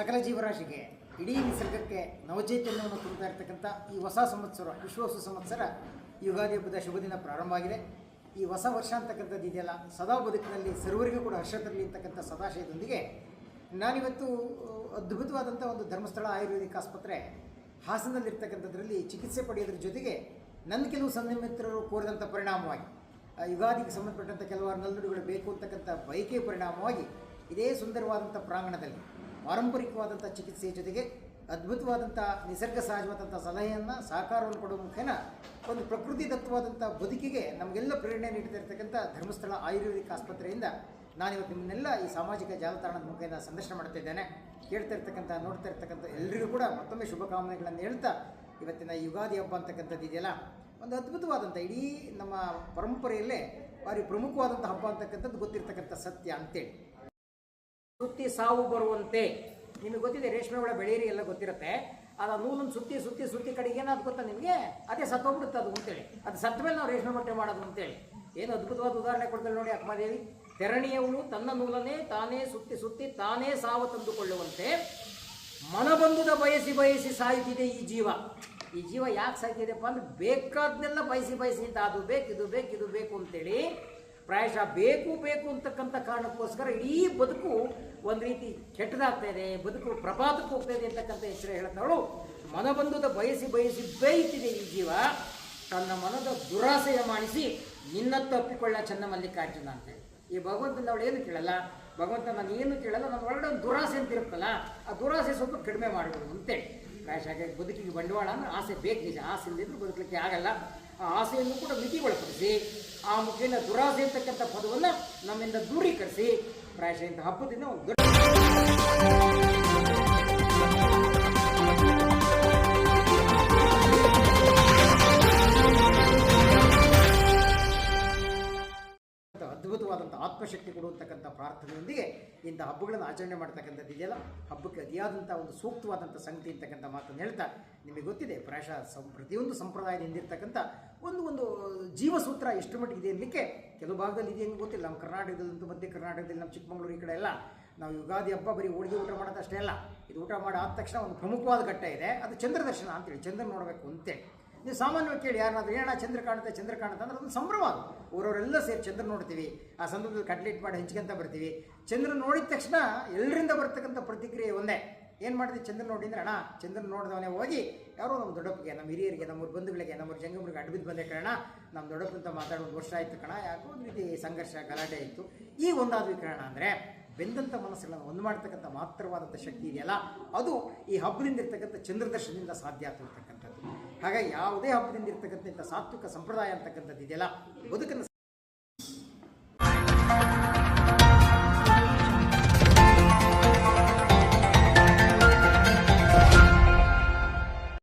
ಸಕಲ ಜೀವರಾಶಿಗೆ ಇಡೀ ನಿಸರ್ಗಕ್ಕೆ ನವಚೈತನ್ಯವನ್ನು ತುಂಬುತ್ತಾ ಇರತಕ್ಕಂಥ ಈ ಹೊಸ ಸಂವತ್ಸರ ವಿಶ್ವಾಸ ಸಂವತ್ಸರ ಯುಗಾದಿ ಹಬ್ಬದ ಶುಭ ದಿನ ಪ್ರಾರಂಭ ಆಗಿದೆ. ಈ ಹೊಸ ವರ್ಷ ಅಂತಕ್ಕಂಥದ್ದು ಇದೆಯಲ್ಲ, ಸದಾ ಬದುಕಿನಲ್ಲಿ ಸರ್ವರಿಗೂ ಕೂಡ ಹರ್ಷ ತರಲಿ ಅಂತಕ್ಕಂಥ ಸದಾಶಯದೊಂದಿಗೆ ನಾನಿವತ್ತು ಅದ್ಭುತವಾದಂಥ ಒಂದು ಧರ್ಮಸ್ಥಳ ಆಯುರ್ವೇದಿಕ್ ಆಸ್ಪತ್ರೆ ಹಾಸನದಲ್ಲಿರ್ತಕ್ಕಂಥದ್ರಲ್ಲಿ ಚಿಕಿತ್ಸೆ ಪಡೆಯೋದ್ರ ಜೊತೆಗೆ ನನ್ನ ಕೆಲವು ಸನ್ನಿಮಿತ್ರರು ಕೋರಿದಂಥ ಪರಿಣಾಮವಾಗಿ ಯುಗಾದಿಗೆ ಸಂಬಂಧಪಟ್ಟಂಥ ಕೆಲವಾರು ನಲ್ನುಡಿಗಳು ಬೇಕು ಅಂತಕ್ಕಂಥ ಬಯಕೆ ಪರಿಣಾಮವಾಗಿ ಇದೇ ಸುಂದರವಾದಂಥ ಪ್ರಾಂಗಣದಲ್ಲಿ ಪಾರಂಪರಿಕವಾದಂಥ ಚಿಕಿತ್ಸೆಯ ಜೊತೆಗೆ ಅದ್ಭುತವಾದಂಥ ನಿಸರ್ಗ ಸಹಜವಾದಂಥ ಸಲಹೆಯನ್ನು ಸಹಕಾರವನ್ನು ಕೊಡುವ ಮುಖೇನ ಒಂದು ಪ್ರಕೃತಿ ದತ್ತವಾದಂಥ ಬದುಕಿಗೆ ನಮಗೆಲ್ಲ ಪ್ರೇರಣೆ ನೀಡ್ತಾ ಇರ್ತಕ್ಕಂಥ ಧರ್ಮಸ್ಥಳ ಆಯುರ್ವೇದಿಕ್ ಆಸ್ಪತ್ರೆಯಿಂದ ನಾನಿವತ್ತು ನಿಮ್ಮನ್ನೆಲ್ಲ ಈ ಸಾಮಾಜಿಕ ಜಾಲತಾಣದ ಮುಖೇನ ಸಂದರ್ಶನ ಮಾಡ್ತಿದ್ದೇನೆ. ಕೇಳ್ತಾ ಇರ್ತಕ್ಕಂಥ ನೋಡ್ತಾ ಇರ್ತಕ್ಕಂಥ ಎಲ್ಲರಿಗೂ ಕೂಡ ಮತ್ತೊಮ್ಮೆ ಶುಭಕಾಮನೆಗಳನ್ನು ಹೇಳ್ತಾ ಇವತ್ತಿನ ಯುಗಾದಿ ಹಬ್ಬ ಅಂತಕ್ಕಂಥದ್ದು ಇದೆಯಲ್ಲ? ಒಂದು ಅದ್ಭುತವಾದಂಥ ಇಡೀ ನಮ್ಮ ಪರಂಪರೆಯಲ್ಲೇ ಭಾರಿ ಪ್ರಮುಖವಾದಂಥ ಹಬ್ಬ ಅಂತಕ್ಕಂಥದ್ದು ಗೊತ್ತಿರ್ತಕ್ಕಂಥ ಸತ್ಯ ಅಂತೇಳಿ. ಸುತ್ತಿ ಸಾವು ಬರುವಂತೆ. ನಿಮಗೆ ಗೊತ್ತಿದೆ, ರೇಷ್ಮೆ ಹುಳ ಬೆಳೀರಿ ಎಲ್ಲ ಗೊತ್ತಿರುತ್ತೆ. ಅದು ನೂಲನ್ನು ಸುತ್ತಿ ಸುತ್ತಿ ಸುತ್ತಿ ಕಡೆಗೆ ಏನಾದ್ರು ಗೊತ್ತಾ ನಿಮಗೆ? ಅದೇ ಸತ್ತೋಗ್ಬಿಡುತ್ತೆ ಅದು ಅಂತೇಳಿ. ಅದು ಸತ್ತ ಮೇಲೆ ನಾವು ರೇಷ್ಮೆ ಬಟ್ಟೆ ಮಾಡೋದು ಅಂತೇಳಿ. ಏನು ಅದ್ಭುತವಾದ ಉದಾಹರಣೆ ಕೊಡ್ತೇವೆ ನೋಡಿ ಅಕ್ಕಮಾದೇವಿ ತೆರಣಿಯವಳು ತನ್ನ ನೂಲನ್ನೇ ತಾನೇ ಸುತ್ತಿ ಸುತ್ತಿ ತಾನೇ ಸಾವು ತಂದುಕೊಳ್ಳುವಂತೆ. ಮನಬಂಧುದ ಬಯಸಿ ಬಯಸಿ ಸಾಯ್ತಿದೆ ಈ ಜೀವ. ಈ ಜೀವ ಯಾಕೆ ಸಾಯ್ತಿದೆಪ್ಪ ಅಂದ್ರೆ ಬೇಕಾದ್ನೆಲ್ಲ ಬಯಸಿ ಬಯಸಿ ಅಂತ ಅದು ಬೇಕು, ಇದು ಬೇಕು ಇದು ಬೇಕು ಅಂತೇಳಿ ಪ್ರಾಯಶಃ ಬೇಕು ಬೇಕು ಅಂತಕ್ಕಂಥ ಕಾರಣಕ್ಕೋಸ್ಕರ ಇಡೀ ಬದುಕು ಒಂದು ರೀತಿ ಕೆಟ್ಟದಾಗ್ತಾ ಇದೆ, ಬದುಕು ಪ್ರಪಾತಕ್ಕೆ ಹೋಗ್ತಾ ಇದೆ ಅಂತಕ್ಕಂಥ ಹೆಸರು ಹೇಳ್ತಾಳು ಮನಬಂಧದ ಬಯಸಿ ಬಯಸಿ ಬೇಯ್ತಿದೆ ಈ ಜೀವ. ತನ್ನ ಮನದ ದುರಾಸೆಯ ಮಾಡಿಸಿ ನಿನ್ನ ತಪ್ಪಿಕೊಳ್ಳ ಚೆನ್ನ ಮಲ್ಲಿಕಾರ್ಜುನ ಅಂತೇಳಿ ಈ ಭಗವಂತನ ಅವಳು ಏನು ಕೇಳಲ್ಲ? ಭಗವಂತ ನಾನು ಏನು ಕೇಳಲ್ಲ? ನನ್ನ ಒಳಗಡೆ ಒಂದು ದುರಾಸೆ ಅಂತ ಇರುತ್ತಲ್ಲ, ಆ ದುರಾಸೆ ಸ್ವಲ್ಪ ಕಡಿಮೆ ಮಾಡಬಹುದು ಅಂತೇಳಿ ಪ್ರಾಯಶಃ ಬದುಕಿಗೆ ಬಂಡವಾಳ ಅಂದ್ರೆ ಆಸೆ ಬೇಕು ನಿಜ. ಆಸೆ ಇಲ್ಲದಿದ್ರು ಬದುಕಲಿಕ್ಕೆ ಆಗಲ್ಲ. ಆ ಆಸೆಯನ್ನು ಕೂಡ ಮಿತಿಗೊಳಪಡಿಸಿ ಆ ಮುಖೇನ ದುರಾಸೆ ಅಂತಕ್ಕಂಥ ಪದವನ್ನು ನಮ್ಮಿಂದ ದೂರೀಕರಿಸಿ, ಪ್ರಾಯಶಃ ಇಂಥ ಹಬ್ಬದಿಂದ ಒಂದು ಆತ್ಮಶಕ್ತಿ ಕೊಡುವಂತಕ್ಕಂಥ ಪ್ರಾರ್ಥನೆಯೊಂದಿಗೆ ಇಂಥ ಹಬ್ಬಗಳನ್ನು ಆಚರಣೆ ಮಾಡ್ತಕ್ಕಂಥದ್ದು ಇದೆಯಲ್ಲ? ಹಬ್ಬಕ್ಕೆ ಅತಿಯಾದಂಥ ಒಂದು ಸೂಕ್ತವಾದಂಥ ಸಂಗತಿ ಅಂತಕ್ಕಂಥ ಮಾತನ್ನು ಹೇಳ್ತಾ ನಿಮಗೆ ಗೊತ್ತಿದೆ, ಪ್ರಾಯಶಃ ಸಂ, ಪ್ರತಿಯೊಂದು ಸಂಪ್ರದಾಯದ ಹಿಂದಿರ್ತಕ್ಕಂಥ ಒಂದು ಒಂದು ಜೀವಸೂತ್ರ ಎಷ್ಟು ಮಟ್ಟಿಗೆ ಇದೆ ಅನ್ನಲಿಕ್ಕೆ ಕೆಲವು ಭಾಗದಲ್ಲಿ ಇದೆ ಅಂತ ಗೊತ್ತಿಲ್ಲ. ನಮ್ಮ ಕರ್ನಾಟಕದಲ್ಲಂತೂ ಮಧ್ಯ ಕರ್ನಾಟಕದಲ್ಲಿ ನಮ್ಮ ಚಿಕ್ಕಮಗಳೂರು ಈ ಕಡೆ ಎಲ್ಲ ನಾವು ಯುಗಾದಿ ಹಬ್ಬ ಬರೀ ಹೋಳಿಗೆ ಊಟ ಮಾಡೋದಷ್ಟೇ ಅಲ್ಲ. ಇದು ಊಟ ಮಾಡಿ ಆದ ತಕ್ಷಣ ಒಂದು ಪ್ರಮುಖವಾದ ಘಟ್ಟ ಇದೆ. ಅದು ಚಂದ್ರದರ್ಶನ ಅಂತೇಳಿ. ಚಂದ್ರ ನೋಡಬೇಕು ಅಂತೇಳಿ ನೀವು ಸಾಮಾನ್ಯವಾಗಿ ಕೇಳಿ, ಯಾರನ್ನಾದ್ರೂ ಏನ ಚಂದ್ರ ಕಾಣುತ್ತೆ ಚಂದ್ರ ಕಾಣುತ್ತೆ ಅಂದ್ರೆ ಅದು ಸಂಭ್ರಮ ಅದು. ಊರವರೆಲ್ಲ ಸೇರಿ ಚಂದ್ರ ನೋಡ್ತೀವಿ. ಆ ಸಂದರ್ಭದಲ್ಲಿ ಕಟ್ಲೆಟ್ ಮಾಡಿ ಹಂಚ್ಕೊಂತ ಬರ್ತೀವಿ. ಚಂದ್ರ ನೋಡಿದ ತಕ್ಷಣ ಎಲ್ಲರಿಂದ ಬರ್ತಕ್ಕಂಥ ಪ್ರತಿಕ್ರಿಯೆ ಒಂದೇ. ಏನು ಮಾಡ್ತೀವಿ? ಚಂದ್ರ ನೋಡಿದ್ರೆ ಅಣ್ಣ, ಚಂದ್ರ ನೋಡಿದವನೇ ಹೋಗಿ, ಯಾರೋ ನಮ್ಮ ದೊಡ್ಡಪ್ಪಗೆ, ನಮ್ಮ ಹಿರಿಯರಿಗೆ ನಮ್ಮೂರು ಬಂಧುಗಳಿಗೆ ನಮ್ಮೂರು ಜಂಗಮರಿಗೆ ಅಡ್ಬಿದ್ದು ಬಂದೆ ಕಣ ನಮ್ಮ ದೊಡ್ಡಪ್ಪಂತ ಮಾತಾಡೋ ಒಂದು ವರ್ಷ ಆಯಿತು ಕಣ ಯಾಕೋ ಒಂದು ರೀತಿ ಸಂಘರ್ಷ, ಗಲಾಟೆ ಇತ್ತು ಈ ಒಂದಾದ್ವಿ ಕಾರಣ ಅಂದರೆ, ಬೆಂದಂಥ ಮನಸ್ಸುಗಳನ್ನು ಒಂದು ಮಾಡ್ತಕ್ಕಂಥ ಮಾತ್ರವಾದಂಥ ಶಕ್ತಿ ಇದೆಯಲ್ಲ, ಅದು ಈ ಹಬ್ಬದಿಂದ ಇರ್ತಕ್ಕಂಥ ಚಂದ್ರದರ್ಶನದಿಂದ ಸಾಧ್ಯ ಆಗ್ತಿರ್ತಕ್ಕಂಥದ್ದು ಹಾಗಾಗಿ ಯಾವುದೇ ಹಬ್ಬದಿಂದ ಇರ್ತಕ್ಕಂಥ ಸಾತ್ವಿಕ ಸಂಪ್ರದಾಯ ಅಂತಕ್ಕಂಥದ್ದು ಇದೆಯಲ್ಲ? ಬದುಕನ್ನು